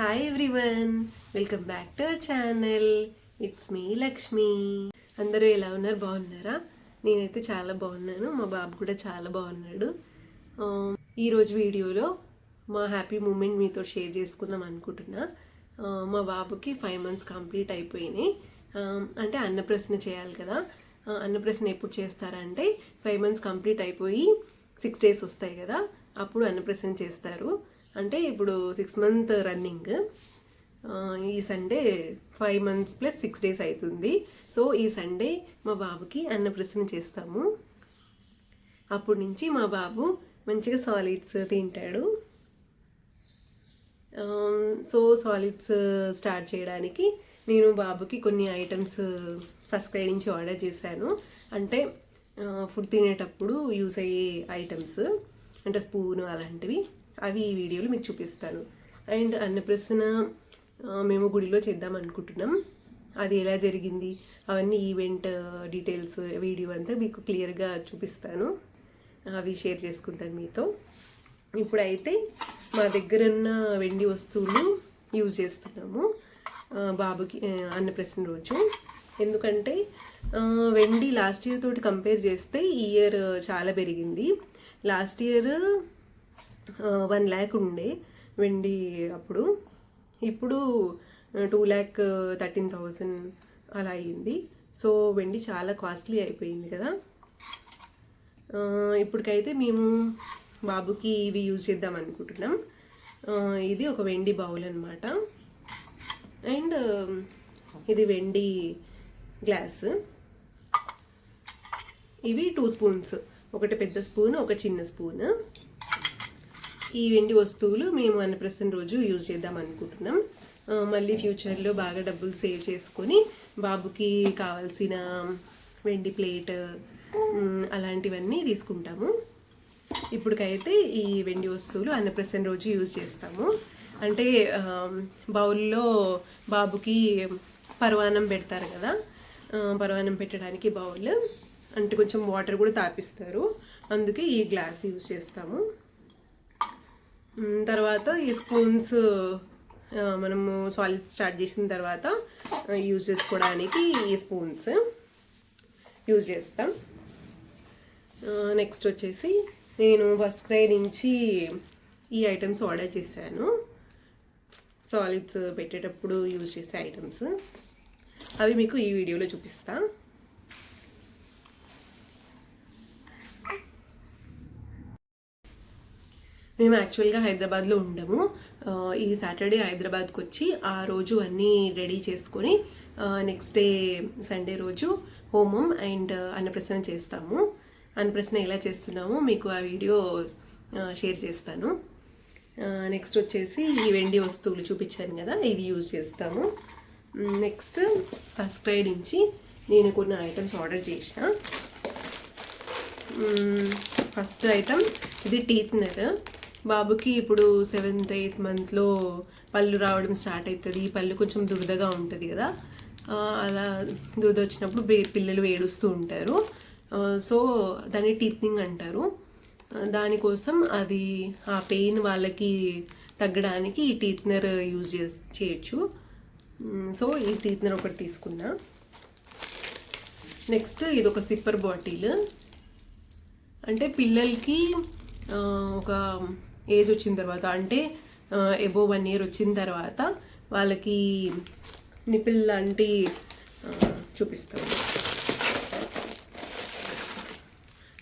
Hi everyone welcome back to our channel it's me Lakshmi అందరూ ఎలా ఉన్నారు? బాగున్నారా? నేనైతే చాలా బాగున్నాను. మా బాబు కూడా చాలా బాగున్నాడు. Um, ఈరోజు వీడియోలో మా హ్యాపీ మూమెంట్ మీతో షేర్ చేసుకుందాం అనుకుంటున్నా. Uh, మా బాబుకి ఫైవ్ మంత్స్ కంప్లీట్ అయిపోయినాయి. Um, అంటే అన్నప్రశ్న చేయాలి కదా. Uh, అన్నప్రశ్న ఎప్పుడు చేస్తారంటే ఫైవ్ మంత్స్ కంప్లీట్ అయిపోయి సిక్స్ డేస్ వస్తాయి కదా. అప్పుడు అన్నప్రశ్న చేస్తారు. అంటే ఇప్పుడు సిక్స్ మంత్ రన్నింగ్ ఈ Sunday five months plus six days అవుతుంది సో ఈ సండే మా బాబుకి అన్నప్రసన చేస్తాము. అప్పటి నుంచి మా బాబు మంచిగా సాలిడ్స్ తింటాడు. సో సాలిడ్స్ స్టార్ట్ చేయడానికి నేను బాబుకి కొన్ని ఐటమ్స్ ఫస్ట్ క్రై నుంచి ఆర్డర్ చేశాను. అంటే ఫుడ్ తినేటప్పుడు యూస్ అయ్యే ఐటమ్స్ అంటే స్పూన్ అలాంటివి. అవి ఈ వీడియోలో మీకు చూపిస్తాను. అండ్ అన్నప్రసన మేము గుడిలో చేద్దాం అనుకుంటున్నాం. అది ఎలా జరిగింది? అవన్నీ ఈవెంట్ డీటెయిల్స్ వీడియో అంతా మీకు క్లియర్గా చూపిస్తాను. అవి షేర్ చేసుకుంటాను మీతో. ఇప్పుడైతే మా దగ్గర ఉన్న వెండి వస్తువులు యూజ్ చేస్తున్నాము బాబుకి అన్నప్రసన అన్నప్రసన్న రోజు. ఎందుకంటే వెండి లాస్ట్ ఇయర్ తోటి కంపేర్ చేస్తే ఈ ఇయర్ చాలా పెరిగింది. లాస్ట్ ఇయర్ వన్ ల్యాక్ ఉండే వెండి అప్పుడు. ఇప్పుడు టూ ల్యాక్ థర్టీన్ థౌజండ్ అలా అయ్యింది. సో వెండి చాలా కాస్ట్లీ అయిపోయింది కదా. ఇప్పటికైతే మేము బాబుకి ఇవి యూజ్ చేద్దాం అనుకుంటున్నాం. ఇది ఒక వెండి బౌల్ అనమాట అండ్ ఇది వెండి గ్లాస్. ఇవి టూ స్పూన్స్. ఒకటి పెద్ద స్పూన్ ఒక చిన్న స్పూన్. ఈ వెండి వస్తువులు మేము అన్నప్రసన్న రోజు యూజ్ చేద్దాం అనుకుంటున్నాం. మళ్ళీ ఫ్యూచర్లో బాగా డబ్బులు సేవ్ చేసుకొని బాబుకి కావాల్సిన వెండి ప్లేట్ అలాంటివన్నీ తీసుకుంటాము. ఇప్పటికైతే ఈ వెండి వస్తువులు అన్నప్రసన్న రోజు యూజ్ చేస్తాము. అంటే బౌల్లో బాబుకి పరవానం పెడతారు కదా ఆ, పరవానం పెట్టడానికి బౌల్. అంటే కొంచెం వాటర్ కూడా తాపిస్తారు. అందుకే ఈ గ్లాస్ యూజ్ చేస్తాము. తర్వాత ఈ స్పూన్స్ మనము సాలిడ్ స్టార్ట్ చేసిన తర్వాత యూజ్ చేసుకోవడానికి ఈ స్పూన్స్ యూజ్ చేస్తాం. నెక్స్ట్ వచ్చేసి నేను ఫస్ట్ క్రై నుంచి ఈ ఐటమ్స్ ఆర్డర్ చేశాను. సాలిడ్స్ పెట్టేటప్పుడు యూజ్ చేసే ఐటమ్స్. అవి మీకు ఈ వీడియోలో చూపిస్తాను మేము యాక్చువల్గా హైదరాబాద్లో ఉండము. ఈ సాటర్డే హైదరాబాద్కి వచ్చి ఆ రోజు అన్నీ రెడీ చేసుకొని నెక్స్ట్ డే సండే రోజు హోమం అండ్ అన్నప్రసన చేస్తాము. అన్నప్రసన ఎలా చేస్తున్నాము మీకు ఆ వీడియో షేర్ చేస్తాను. నెక్స్ట్ వచ్చేసి ఈ వెండి వస్తువులు చూపించాను కదా ఇవి యూజ్ చేస్తాము. నెక్స్ట్ ఫస్ట్ క్రై నుంచి నేను కొన్ని ఐటమ్స్ ఆర్డర్ చేసిన. ఫస్ట్ ఐటమ్ ఇది టీత్నర్ బాబుకి ఇప్పుడు సెవెంత్ ఎయిత్ మంత్లో పళ్ళు రావడం స్టార్ట్ అవుతుంది పళ్ళు కొంచెం దురదగా ఉంటుంది కదా. అలా దురద వచ్చినప్పుడు పిల్లలు ఏడుస్తూ ఉంటారు. సో దాన్ని టీత్నింగ్ అంటారు. దానికోసం అది ఆ పెయిన్ వాళ్ళకి తగ్గడానికి ఈ టీత్నర్ యూజ్ చే చేయొచ్చు. సో ఈ టీత్నర్ ఒకటి తీసుకున్నా. నెక్స్ట్ ఇది ఒక సిప్పర్ బాటిల్ అంటే పిల్లలకి ఒక ఏజ్ వచ్చిన తర్వాత అంటే ఎబో వన్ ఇయర్ వచ్చిన తర్వాత వాళ్ళకి నిపిల్ లాంటి చూపిస్తాను.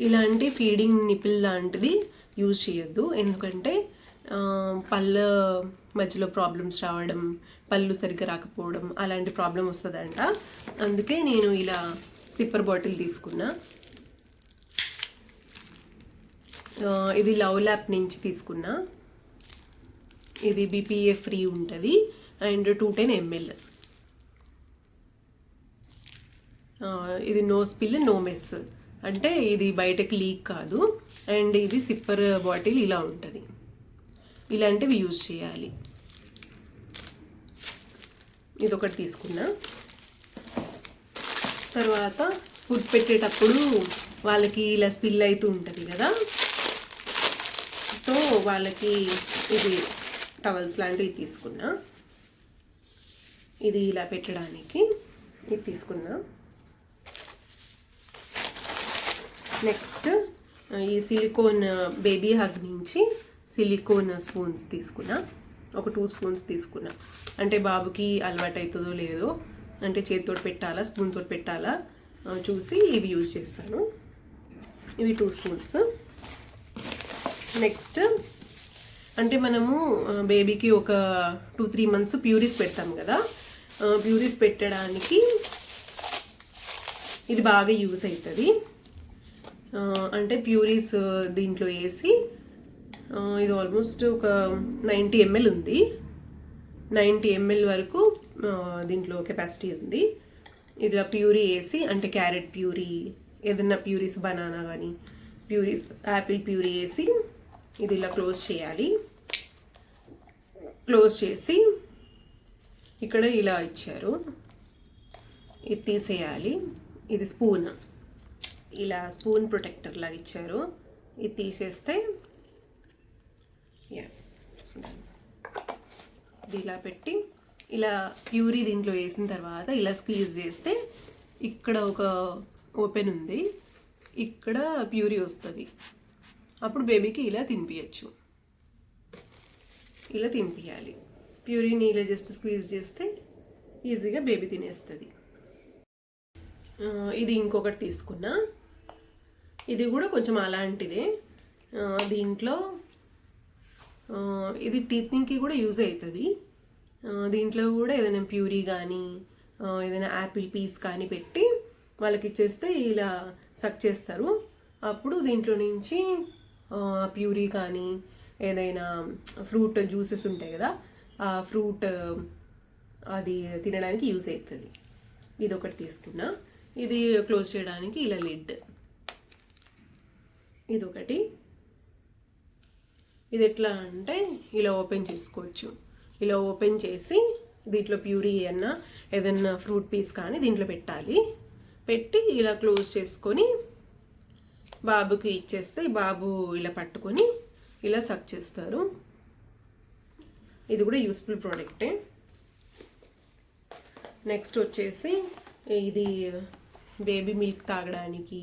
ఇలాంటి ఫీడింగ్ నిపిల్ లాంటిది యూజ్ చేయొద్దు. ఎందుకంటే పళ్ళ మధ్యలో ప్రాబ్లమ్స్ రావడం పళ్ళు సరిగ్గా రాకపోవడం అలాంటి ప్రాబ్లం వస్తుందంట. అందుకే నేను ఇలా సిప్పర్ బాటిల్ తీసుకున్నా ఆ, ఇది లవ్ ల్యాప్ నుంచి తీసుకున్నా. ఇది బీపీఏ ఫ్రీ ఉంటుంది. అండ్ టూ టెన్ ఎంఎల్ ఇది నో స్పిల్ నో మెస్. అంటే ఇది బయటకు లీక్ కాదు. అండ్ ఇది సిప్పర్ బాటిల్ ఇలా ఉంటుంది. ఇలాంటివి యూజ్ చేయాలి. ఇది ఒకటి తీసుకున్నా. తర్వాత ఫుడ్ పెట్టేటప్పుడు వాళ్ళకి ఇలా స్పిల్ అవుతూ ఉంటుంది కదా. సో వాళ్ళకి ఇది టవల్స్ లాంటివి తీసుకున్నా. ఇది ఇలా పెట్టడానికి ఇది తీసుకున్నా. నెక్స్ట్ ఈ సిలికోన్ బేబీ హగ్ నుంచి సిలికోన్ స్పూన్స్ తీసుకున్నా. ఒక టూ స్పూన్స్ తీసుకున్నా. అంటే బాబుకి అలవాటు అవుతుందో లేదో అంటే చేతితో పెట్టాలా స్పూన్ తోటి పెట్టాలా చూసి ఇవి యూజ్ చేస్తాను. ఇవి టూ స్పూన్స్ నెక్స్ట్ అంటే మనము బేబీకి ఒక టూ త్రీ మంత్స్ ప్యూరీస్ పెడతాం కదా. ప్యూరీస్ పెట్టడానికి ఇది బాగా యూస్ అవుతుంది అంటే ప్యూరీస్ దీంట్లో వేసి ఇది ఆల్మోస్ట్ ఒక నైంటీ ఎంఎల్ ఉంది. నైంటీ ఎంఎల్ వరకు దీంట్లో కెపాసిటీ ఉంది. ఇట్లా ప్యూరీ వేసి అంటే క్యారెట్ ప్యూరీ ఏదైనా ప్యూరీస్ బనానా కానీ ప్యూరీస్ యాపిల్ ప్యూరీ వేసి ఇది ఇలా క్లోజ్ చేయాలి. క్లోజ్ చేసి ఇక్కడ ఇలా ఇచ్చారు. ఇది తీసేయాలి. ఇది స్పూన్. ఇలా స్పూన్ ప్రొటెక్టర్ లాగా ఇచ్చారు. ఇది తీసేస్తే ఇది ఇలా పెట్టి ఇలా ప్యూరీ దీంట్లో వేసిన తర్వాత ఇలా స్క్వీజ్ చేస్తే ఇక్కడ ఒక ఓపెన్ ఉంది. ఇక్కడ ప్యూరీ వస్తుంది. అప్పుడు బేబీకి ఇలా తినిపించచ్చు ఇలా తినిపించాలి ప్యూరీని ఇలా జస్ట్ స్క్వీజ్ చేస్తే ఈజీగా బేబీ తినేస్తుంది. ఇది ఇంకొకటి తీసుకున్నా. ఇది కూడా కొంచెం అలాంటిదే. దీంట్లో ఇది టీత్నింగ్కి కూడా యూజ్ అవుతుంది దీంట్లో కూడా ఏదైనా ప్యూరీ కానీ ఏదైనా యాపిల్ పీస్ కానీ పెట్టి వాళ్ళకి ఇచ్చేస్తే ఇలా సక్ చేస్తారు. అప్పుడు దీంట్లో నుంచి ప్యూరీ కానీ ఏదైనా ఫ్రూట్ జ్యూసెస్ ఉంటాయి కదా ఆ ఫ్రూట్ అది తినడానికి యూజ్ అవుతుంది. ఇది ఒకటి తీసుకున్నా. ఇది క్లోజ్ చేయడానికి ఇలా లిడ్. ఇది ఒకటి ఇది ఎట్లా అంటే ఇలా ఓపెన్ చేసుకోవచ్చు. ఇలా ఓపెన్ చేసి దీంట్లో ప్యూరీ అన్నా ఏదన్నా ఫ్రూట్ పీస్ కానీ దీంట్లో పెట్టాలి. పెట్టి ఇలా క్లోజ్ చేసుకొని బాబుకి ఇచ్చేస్తే బాబు ఇలా పట్టుకొని ఇలా సక్ చేస్తారు. ఇది కూడా యూస్ఫుల్ ప్రోడక్టే. నెక్స్ట్ వచ్చేసి ఇది బేబీ మిల్క్ తాగడానికి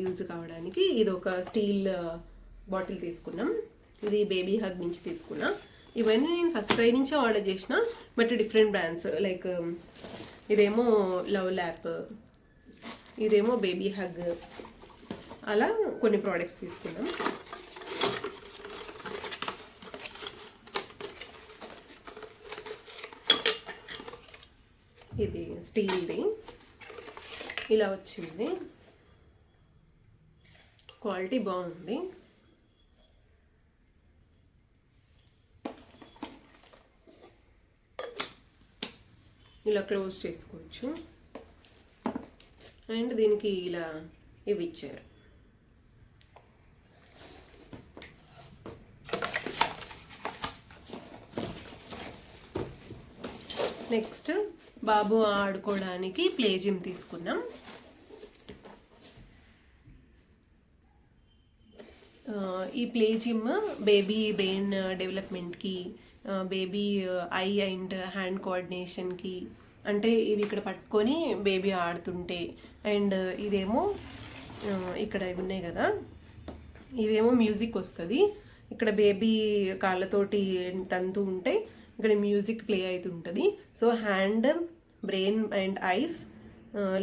యూజ్ కావడానికి ఇది ఒక స్టీల్ బాటిల్ తీసుకున్నాం. ఇది బేబీ హగ్ నుంచి తీసుకున్నా. ఇవన్నీ నేను ఫస్ట్ ట్రై నుంచే ఆర్డర్ చేసిన బట్ డిఫరెంట్ బ్రాండ్స్ లైక్ ఇదేమో లవ్ ల్యాప్ ఇదేమో బేబీ హగ్ అలా కొన్ని ప్రోడక్ట్స్ తీసుకున్నాం ఇది స్టీల్ది. ఇలా వచ్చింది. క్వాలిటీ బాగుంది. ఇలా క్లోజ్ చేసుకోవచ్చు. అండ్ దీనికి ఇలా ఇవి ఇచ్చారు. నెక్స్ట్ బాబు ఆడుకోవడానికి ప్లే జిమ్ తీసుకున్నాం ఈ ప్లే జిమ్ బేబీ బ్రెయిన్ డెవలప్మెంట్కి బేబీ ఐ అండ్ హ్యాండ్ కోఆర్డినేషన్కి అంటే ఇవి ఇక్కడ పట్టుకొని బేబీ ఆడుతుంటే అండ్ ఇదేమో ఇక్కడ ఇవి ఉన్నాయి కదా ఇవేమో మ్యూజిక్ వస్తుంది. ఇక్కడ బేబీ కాళ్ళతోటి తంతు ఉంటే ఇక్కడ మ్యూజిక్ ప్లే అవుతుంటుంది so hand brain and eyes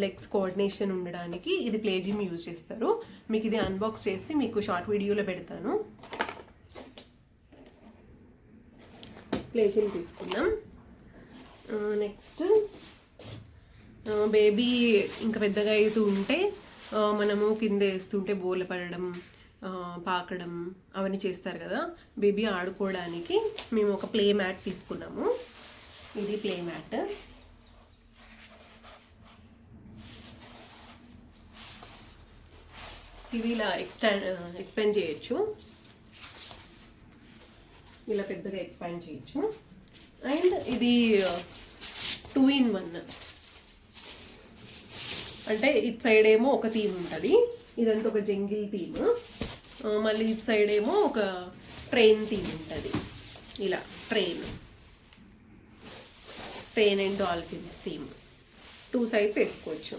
legs coordination ఉండడానికి ఇది ప్లే జిమ్ యూజ్ చేస్తారు. మీకు ఇది అన్బాక్స్ చేసి మీకు షార్ట్ వీడియోలో పెడతాను. ప్లే జిమ్ తీసుకున్నాం నెక్స్ట్ బేబీ ఇంకా పెద్దగా అవుతూ ఉంటే మనము కింద వేస్తుంటే బోల పడడం పాకడం అవన్నీ చేస్తారు కదా. బేబీ ఆడుకోవడానికి మేము ఒక ప్లే మ్యాట్ తీసుకున్నాము. ఇది ప్లే మ్యాట్. ఇది ఇలా ఎక్స్టాండ్ ఎక్స్పాండ్ చేయొచ్చు. ఇలా పెద్దగా ఎక్స్పాండ్ చేయొచ్చు. అండ్ ఇది టూ ఇన్ వన్. అంటే ఇట్ సైడ్ ఏమో ఒక థీమ్ ఉంటుంది. ఇదంతా ఒక జంగిల్ థీమ్. మళ్ళీ ఇటు సైడ్ ఏమో ఒక ట్రైన్ థీమ్ ఉంటుంది. ఇలా train train and dolphin theme two sides వేసుకోవచ్చు.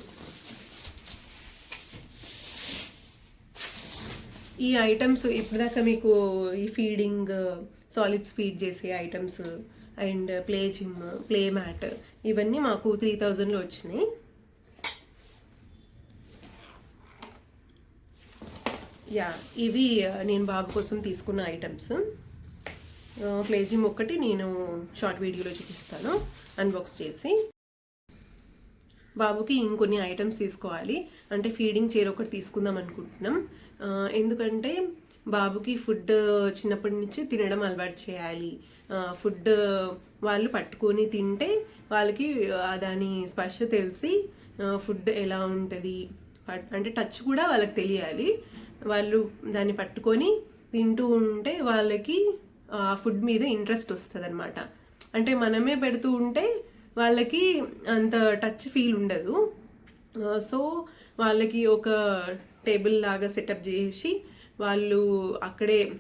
ఈ ఐటమ్స్ ఇప్పటిదాకా మీకు ఈ ఫీడింగ్ సాలిడ్స్ ఫీడ్ చేసే items and play gym play mat ఇవన్నీ మాకు త్రీ థౌజండ్లో వచ్చినాయి. యా ఇవి నేను బాబు కోసం తీసుకున్న ఐటమ్స్ ప్లేజిమ్ ఒకటి నేను షార్ట్ వీడియోలో చూపిస్తాను. అన్బాక్స్ చేసి. బాబుకి ఇంకొన్ని ఐటమ్స్ తీసుకోవాలి. అంటే ఫీడింగ్ చైర్ ఒకటి తీసుకుందాం అనుకుంటున్నాం. ఎందుకంటే బాబుకి ఫుడ్ చిన్నప్పటి నుంచి తినడం అలవాటు చేయాలి. ఫుడ్ వాళ్ళు పట్టుకొని తింటే వాళ్ళకి దాని స్పర్శ తెలిసి ఫుడ్ ఎలా ఉంటుంది? పట్- అంటే టచ్ కూడా వాళ్ళకి తెలియాలి. వాళ్ళు దాన్ని పట్టుకొని తింటూ ఉంటే వాళ్ళకి ఆ ఫుడ్ మీద ఇంట్రెస్ట్ వస్తుంది అనమాట అంటే మనమే పెడుతూ ఉంటే వాళ్ళకి అంత టచ్ ఫీల్ ఉండదు. సో వాళ్ళకి ఒక టేబుల్ లాగా సెటప్ చేసి వాళ్ళు అక్కడే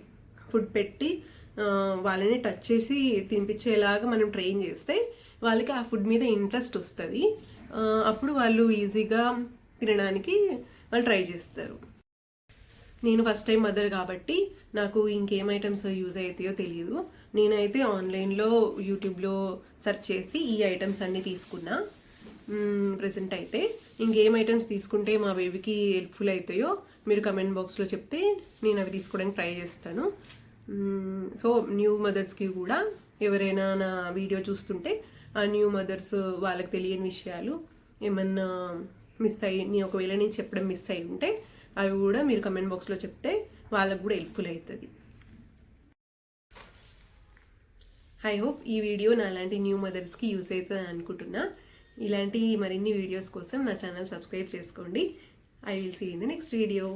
ఫుడ్ పెట్టి వాళ్ళని టచ్ చేసి తినిపించేలాగా మనం ట్రైన్ చేస్తే వాళ్ళకి ఆ ఫుడ్ మీద ఇంట్రెస్ట్ వస్తుంది. అప్పుడు వాళ్ళు ఈజీగా తినడానికి వాళ్ళు ట్రై చేస్తారు. నేను ఫస్ట్ టైం మదర్ కాబట్టి నాకు ఇంకేం ఐటమ్స్ యూజ్ అవుతాయో తెలియదు నేనైతే ఆన్లైన్లో యూట్యూబ్లో సెర్చ్ చేసి ఈ ఐటమ్స్ అన్నీ తీసుకున్నా. ప్రజెంట్ అయితే. ఇంకేం ఐటమ్స్ తీసుకుంటే మా బేబీకి హెల్ప్ఫుల్ అవుతాయో మీరు కమెంట్ బాక్స్లో చెప్తే నేను అవి తీసుకోవడానికి ట్రై చేస్తాను. సో న్యూ మదర్స్కి కూడా ఎవరైనా నా వీడియో చూస్తుంటే ఆ న్యూ మదర్స్ వాళ్ళకి తెలియని విషయాలు ఏమన్నా మిస్ అయ్యి నీ ఒకవేళ నేను చెప్పడం మిస్ అయి ఉంటే అవి కూడా మీరు కమెంట్ బాక్స్లో చెప్తే వాళ్ళకు కూడా హెల్ప్ఫుల్ అవుతుంది ఐ హోప్ ఈ వీడియో నా లాంటి న్యూ మదర్స్కి యూస్ అవుతుంది అనుకుంటున్నా. ఇలాంటి మరిన్ని వీడియోస్ కోసం నా ఛానల్ సబ్స్క్రైబ్ చేసుకోండి. I will see in the next video